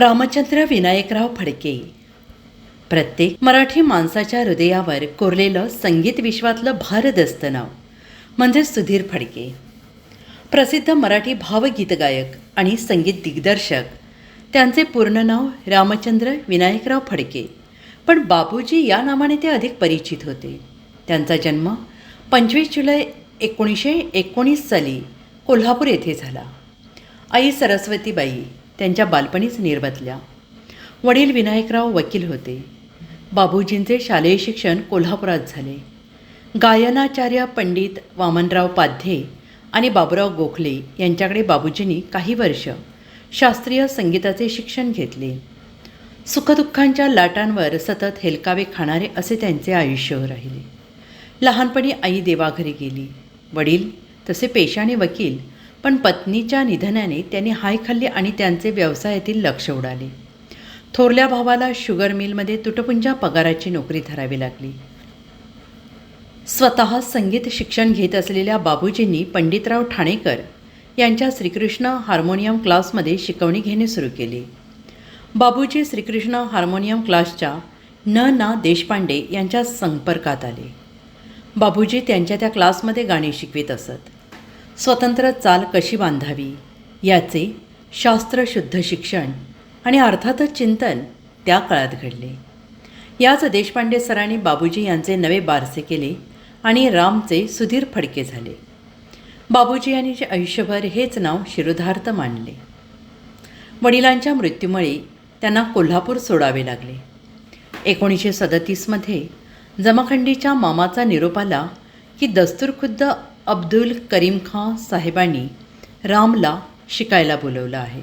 रामचंद्र विनायकराव फडके. प्रत्येक मराठी माणसाच्या हृदयावर कोरलेलं संगीत विश्वातलं भारदस्त नाव म्हणजे सुधीर फडके. प्रसिद्ध मराठी भावगीत गायक आणि संगीत दिग्दर्शक. त्यांचे पूर्ण नाव रामचंद्र विनायकराव फडके पण बाबूजी या नावाने ते अधिक परिचित होते. त्यांचा जन्म पंचवीस जुलै एकोणीसशे एकोणीस साली कोल्हापूर येथे झाला. आई सरस्वतीबाई त्यांच्या बालपणीच निर्बतल्या वडील विनायकराव वकील होते. बाबूजींचे शालेय शिक्षण कोल्हापुरात झाले. गायनाचार्य पंडित वामनराव पाध्ये आणि बाबुराव गोखले यांच्याकडे बाबूजींनी काही वर्ष शास्त्रीय संगीताचे शिक्षण घेतले. सुखदुःखांच्या लाटांवर सतत हेलकावे खाणारे असे त्यांचे आयुष्य राहिले. लहानपणी आई देवाघरी गेली. वडील तसे पेशाने वकील पण पत्नीच्या निधनाने त्यांनी हाय खाल्ली आणि त्यांचे व्यवसायातील लक्ष उडाले. थोरल्या भावाला शुगर मिलमध्ये तुटपुंजा पगाराची नोकरी धरावी लागली. स्वतः संगीत शिक्षण घेत असलेल्या बाबूजींनी पंडितराव ठाणेकर यांच्या श्रीकृष्ण हार्मोनियम क्लासमध्ये शिकवणी घेणे सुरू केले. बाबूजी श्रीकृष्ण हार्मोनियम क्लासच्या न ना देशपांडे यांच्या संपर्कात आले. बाबूजी त्यांच्या त्या क्लासमध्ये गाणी शिकवित असत. स्वतंत्र चाल कशी बांधावी? याचे शास्त्रशुद्ध शिक्षण आणि अर्थातच चिंतन त्या काळात घडले. याच देशपांडे सरांनी बाबूजी यांचे नवे बारसे केले आणि रामचे सुधीर फडके झाले. बाबूजी यांनी जे आयुष्यभर हेच नाव शिरोधार्थ मानले. वडिलांच्या मृत्यूमुळे त्यांना कोल्हापूर सोडावे लागले. एकोणीसशे सदतीसमध्ये जमाखंडीच्या मामाचा निरोप आला की दस्तूरखुद्द अब्दुल करीम खां साहेबांनी रामला शिकायला बोलवलं आहे.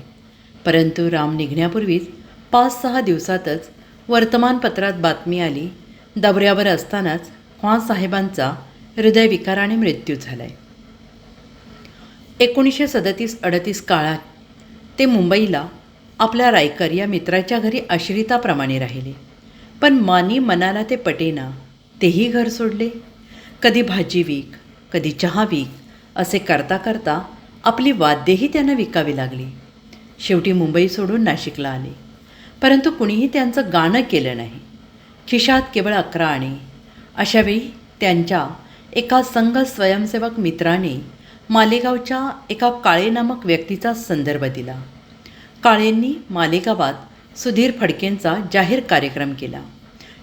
परंतु राम निघण्यापूर्वीच पाच सहा दिवसातच वर्तमानपत्रात बातमी आली दौऱ्यावर असतानाच खां साहेबांचा हृदयविकाराने मृत्यू झाला आहे एकोणीसशे सदतीस अडतीस काळात ते मुंबईला आपल्या रायकर या मित्राच्या घरी आश्रिताप्रमाणे राहिले. पण मानी मनाला ते पटेना तेही घर सोडले. कधी भाजी विक कधी चहा विक असे करता करता आपली वाद्येही त्यांना विकावी लागली. शेवटी मुंबई सोडून नाशिकला आले. परंतु कुणीही त्यांचं गाणं केलं नाही. खिशात केवळ अकरा आणे अशावेळी त्यांच्या एका संघ स्वयंसेवक मित्राने मालेगावच्या एका काळे नामक व्यक्तीचा संदर्भ दिला. काळेंनी मालेगावात सुधीर फडकेंचा जाहीर कार्यक्रम केला.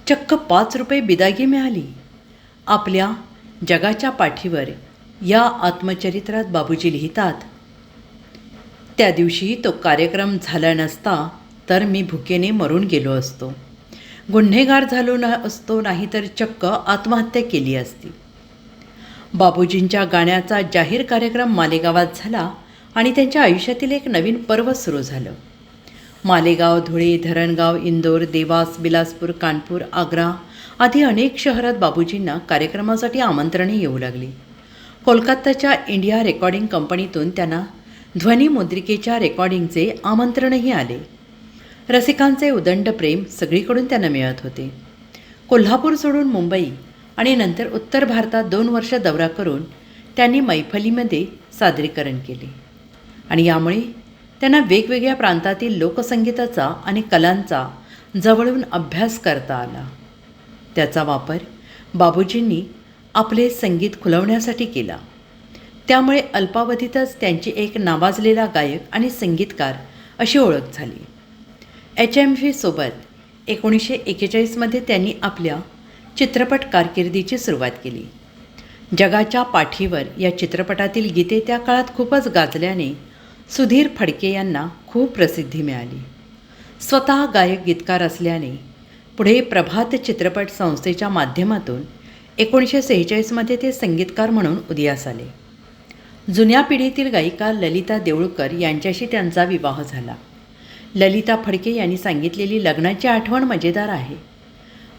चक्क पाच रुपये बिदागी मिळाली. आपल्या जगाच्या पाठीवर या आत्मचरित्रात बाबूजी लिहितात. त्या दिवशी तो कार्यक्रम झाला नसता तर मी भुकेने मरून गेलो असतो. गुन्हेगार झालो न असतो नाही तर चक्क आत्महत्या केली असती. बाबूजींच्या गाण्याचा जाहीर कार्यक्रम मालेगावात झाला आणि त्यांच्या आयुष्यातील एक नवीन पर्व सुरू झालं. मालेगाव धुळे धरणगाव इंदोर देवास बिलासपूर कानपूर आग्रा आधी अनेक शहरात बाबूजींना कार्यक्रमासाठी आमंत्रणे येऊ लागली. कोलकाताच्या इंडिया रेकॉर्डिंग कंपनीतून त्यांना ध्वनिमुद्रिकेच्या रेकॉर्डिंगचे आमंत्रणही आले. रसिकांचे उदंड प्रेम सगळीकडून त्यांना मिळत होते. कोल्हापूर सोडून मुंबई आणि नंतर उत्तर भारतात दोन वर्ष दौरा करून त्यांनी मैफलीमध्ये सादरीकरण केले. आणि यामुळे त्यांना वेगवेगळ्या प्रांतातील लोकसंगीताचा आणि कलांचा जवळून अभ्यास करता आला. त्याचा वापर बाबूजींनी आपले संगीत खुलवण्यासाठी केला. त्यामुळे अल्पावधीतच त्यांची एक नावाजलेला गायक आणि संगीतकार अशी ओळख झाली. एच एम व्हीसोबत एकोणीसशे एकेचाळीसमध्ये त्यांनी आपल्या चित्रपट कारकिर्दीची सुरुवात केली. जगाच्या पाठीवर या चित्रपटातील गीते त्या काळात खूपच गाजल्याने सुधीर फडके यांना खूप प्रसिद्धी मिळाली. स्वतः गायक गीतकार असल्याने पुढे प्रभात चित्रपट संस्थेच्या माध्यमातून एकोणीसशे सेहेचाळीसमध्ये ते संगीतकार म्हणून उदयास आले. जुन्या पिढीतील गायिका ललिता देऊळकर यांच्याशी त्यांचा विवाह झाला. ललिता फडके यांनी सांगितलेली लग्नाची आठवण मजेदार आहे.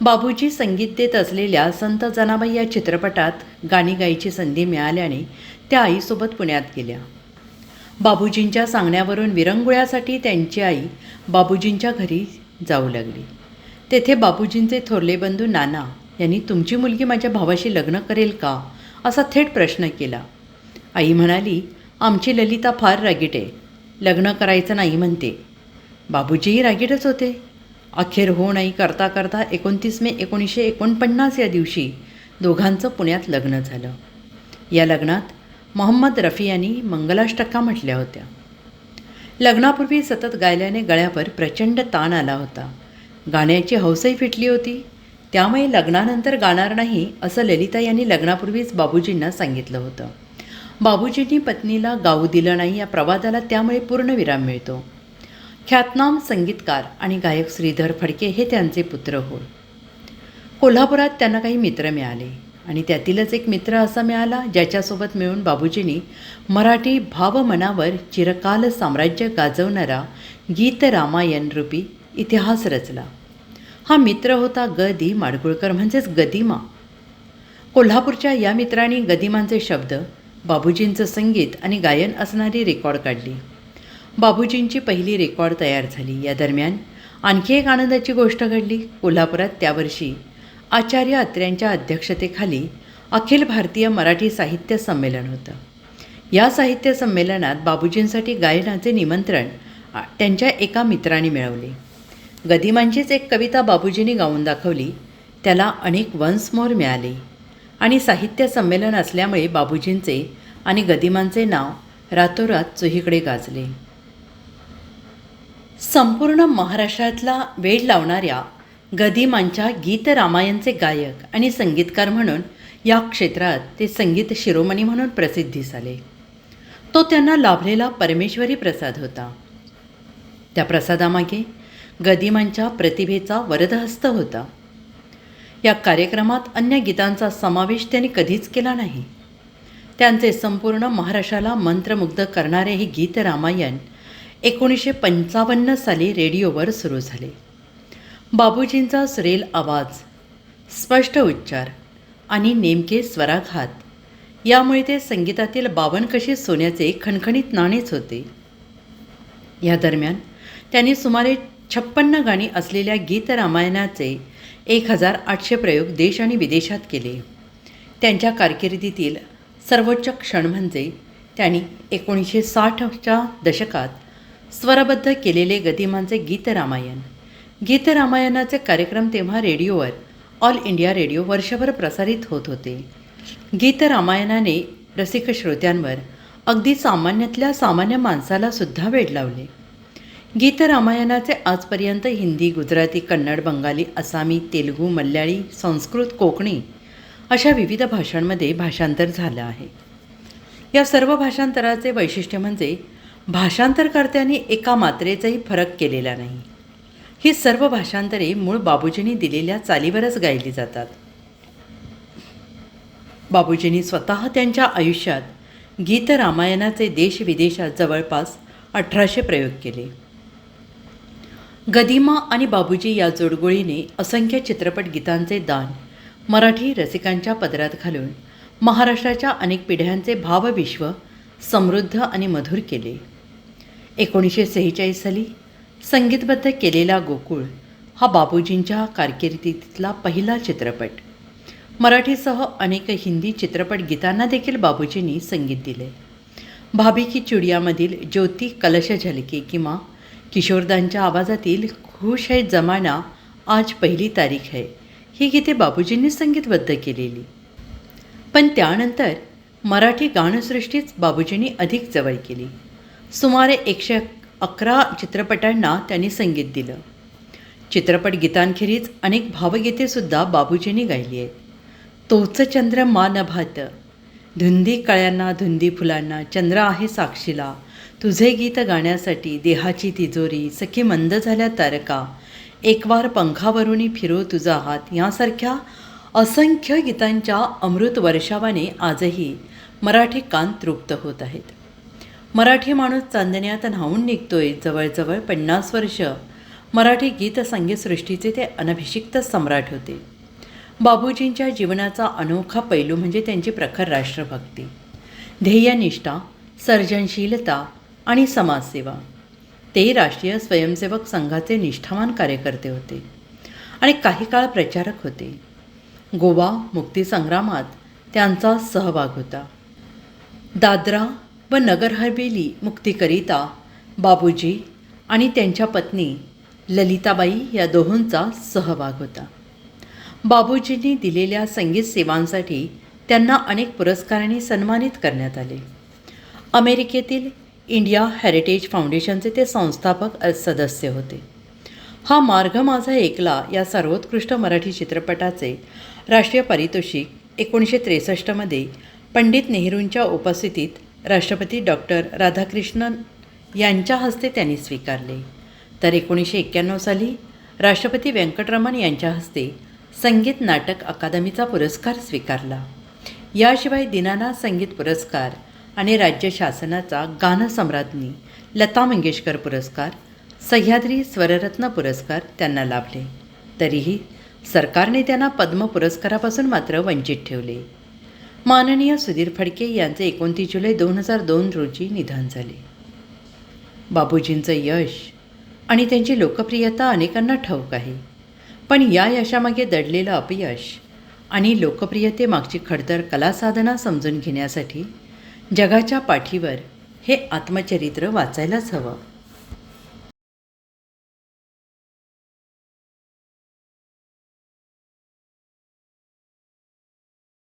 बाबूजी संगीत देत असलेल्या संत जनाबाई या चित्रपटात गाणी गायची संधी मिळाल्याने त्या आईसोबत पुण्यात गेल्या. बाबूजींच्या सांगण्यावरून विरंगुळ्यासाठी त्यांची आई बाबूजींच्या घरी जाऊ लागली. तेथे बाबूजींचे थोरले बंधू नाना यांनी तुमची मुलगी माझ्या भावाशी लग्न करेल का? असा थेट प्रश्न केला. आई म्हणाली आमची ललिता फार रागीट आहे. लग्न करायचं नाही म्हणते. बाबूजीही रागीटच होते. अखेर हो नाही करता करता एकोणतीस मे एकोणीसशे एकोणपन्नास या दिवशी दोघांचं पुण्यात लग्न झालं. या लग्नात मोहम्मद रफी यांनी मंगलाष्टका म्हटल्या होत्या. लग्नापूर्वी सतत गायल्याने गळ्यावर प्रचंड ताण आला होता. गाण्याची हौसही फिटली होती. त्यामुळे लग्नानंतर गाणार नाही असं ललिता यांनी लग्नापूर्वीच बाबूजींना सांगितलं होतं. बाबूजींनी पत्नीला गाऊ दिलं नाही या प्रवादाला त्यामुळे पूर्ण विराम मिळतो. ख्यातनाम संगीतकार आणि गायक श्रीधर फडके हे त्यांचे पुत्र होय. कोल्हापुरात त्यांना काही मित्र मिळाले आणि त्यातीलच एक मित्र असा मिळाला ज्याच्यासोबत मिळून बाबूजींनी मराठी भावमनावर चिरकाल साम्राज्य गाजवणारा गीत रामायण रूपी इतिहास रचला. हा मित्र होता ग दी माडगुळकर म्हणजेच गदिमा. कोल्हापूरच्या या मित्रांनी गदिमांचे शब्द बाबूजींचं संगीत आणि गायन असणारी रेकॉर्ड काढली. बाबूजींची पहिली रेकॉर्ड तयार झाली. या दरम्यान आणखी एक आनंदाची गोष्ट घडली. कोल्हापुरात त्यावर्षी आचार्य अत्र्यांच्या अध्यक्षतेखाली अखिल भारतीय मराठी साहित्य संमेलन होतं. या साहित्य संमेलनात बाबूजींसाठी गायनाचे निमंत्रण त्यांच्या एका मित्राने मिळवले. गदिमांचीच एक कविता बाबूजींनी गाऊन दाखवली. त्याला अनेक वन्स मोर मिळाले. आणि साहित्य संमेलन असल्यामुळे बाबूजींचे आणि गदिमांचे नाव रातोरात चोहीकडे गाजले. संपूर्ण महाराष्ट्रातला वेळ लावणाऱ्या गदिमांच्या गीत रामायणचे गायक आणि संगीतकार म्हणून या क्षेत्रात ते संगीत शिरोमणी म्हणून प्रसिद्धीस आले तो त्यांना लाभलेला परमेश्वरी प्रसाद होता. त्या प्रसादामागे गदिमांच्या प्रतिभेचा वरदहस्त होता. या कार्यक्रमात अन्य गीतांचा समावेश त्यांनी कधीच केला नाही. त्यांचे संपूर्ण महाराष्ट्राला मंत्रमुग्ध करणारे हे गीत रामायण एकोणीसशे पंचावन्न साली रेडिओवर सुरू झाले. बाबूजींचा सुरेल आवाज स्पष्ट उच्चार आणि नेमके स्वराघात यामुळे ते संगीतातील बावनकशी सोन्याचे खणखणीत नाणेच होते. या दरम्यान त्यांनी सुमारे छप्पन्न गाणी असलेल्या गीत रामायणाचे एक हजार आठशे प्रयोग देश आणि विदेशात केले. त्यांच्या कारकिर्दीतील सर्वोच्च क्षण म्हणजे त्यांनी एकोणीसशे साठच्या दशकात स्वरबद्ध केलेले गदिमांचे गीत रामायण. गीत रामायणाचे कार्यक्रम तेव्हा रेडिओवर ऑल इंडिया रेडिओ वर्षभर प्रसारित होत होते. गीत रामायणाने रसिक श्रोत्यांवर अगदी सामान्यातल्या सामान्य माणसालासुद्धा वेड लावले. गीत रामायणाचे आजपर्यंत हिंदी गुजराती कन्नड बंगाली आसामी तेलुगू मल्याळी संस्कृत कोकणी अशा विविध भाषांमध्ये भाषांतर झालं आहे. या सर्व भाषांतराचे वैशिष्ट्य म्हणजे भाषांतरकर्त्यांनी एका मात्रेचाही फरक केलेला नाही. ही सर्व भाषांतरे मूळ बाबूजींनी दिलेल्या चालीवरच गायली जातात. बाबूजींनी स्वतः त्यांच्या आयुष्यात गीत रामायणाचे देश विदेशात जवळपास अठराशे प्रयोग केले. गदिमा आणि बाबूजी या जोडगोळीने असंख्य चित्रपट गीतांचे दान मराठी रसिकांच्या पदरात घालून महाराष्ट्राच्या अनेक पिढ्यांचे भावविश्व समृद्ध आणि मधुर केले. एकोणीसशे सेहेचाळीस साली संगीतबद्ध केलेला गोकुळ हा बाबूजींच्या कारकिर्दीतला पहिला चित्रपट. मराठीसह अनेक हिंदी चित्रपट गीतांना देखील बाबूजींनी संगीत दिले. भाभी की चुडियामधील ज्योती कलश झलके किंवा किशोरदांच्या आवाजातील खुश है जमाना आज पहिली तारीख आहे ही गीते बाबूजींनी संगीतबद्ध केलेली. पण त्यानंतर मराठी गाणसृष्टीच बाबूजींनी अधिक जवळ केली. सुमारे एकशे अकरा चित्रपटांना त्यांनी संगीत दिलं. चित्रपट गीतांखेरीज अनेक भावगीतेसुद्धा बाबूजींनी गायली आहेत. तोच चंद्र मान भात. धुंदी कळ्यांना धुंदी फुलांना चंद्र आहे साक्षीला. तुझे गीत गाण्यासाठी देहाची तिजोरी सखी मंद झाल्या तारका. एकवार पंखावरूनी फिरो तुझा हात. यासारख्या असंख्य गीतांच्या अमृत वर्षावाने आजही मराठी कान तृप्त होत आहेत. मराठी माणूस चांदण्यात न्हावून निघतोय. जवळजवळ पन्नास वर्ष मराठी गीत संगीतसृष्टीचे ते अनभिषिक्त सम्राट होते. बाबूजींच्या जीवनाचा अनोखा पैलू म्हणजे त्यांची प्रखर राष्ट्रभक्ती. ध्येयनिष्ठा सर्जनशीलता आणि समाजसेवा. ते राष्ट्रीय स्वयंसेवक संघाचे निष्ठावान कार्यकर्ते होते आणि काही काळ प्रचारक होते. गोवा मुक्तीसंग्रामात त्यांचा सहभाग होता. दादरा व नगर हवेली मुक्तीकरिता बाबूजी आणि त्यांच्या पत्नी ललिताबाई या दोहोंचा सहभाग होता. बाबूजींनी दिलेल्या संगीत सेवांसाठी त्यांना अनेक पुरस्कारांनी सन्मानित करण्यात आले. अमेरिकेतील इंडिया हेरिटेज फाउंडेशनचे ते संस्थापक सदस्य होते. हा मार्ग माझा एकला या सर्वोत्कृष्ट मराठी चित्रपटाचे राष्ट्रीय पारितोषिक एकोणीसशे त्रेसष्टमध्ये पंडित नेहरूंच्या उपस्थितीत राष्ट्रपती डॉक्टर राधाकृष्णन यांच्या हस्ते त्यांनी स्वीकारले. तर एकोणीसशे एक्क्याण्णव साली राष्ट्रपती व्यंकटरमण यांच्या हस्ते संगीत नाटक अकादमीचा पुरस्कार स्वीकारला. याशिवाय दीनानाथ संगीत पुरस्कार आणि राज्य शासनाचा गानसम्राज्ञी लता मंगेशकर पुरस्कार सह्याद्री स्वररत्न पुरस्कार त्यांना लाभले. तरीही सरकारने त्यांना पद्म पुरस्कारापासून मात्र वंचित ठेवले. माननीय सुधीर फडके यांचे एकोणतीस जुलै दोन हजार दोन रोजी निधन झाले. बाबूजींचं यश आणि त्यांची लोकप्रियता अनेकांना ठाऊक आहे. पण या यशामागे दडलेलं अपयश आणि लोकप्रियतेमागची खडतर कलासाधना समजून घेण्यासाठी जगाच्या पाठीवर हे आत्मचरित्र वाचायलाच हवं.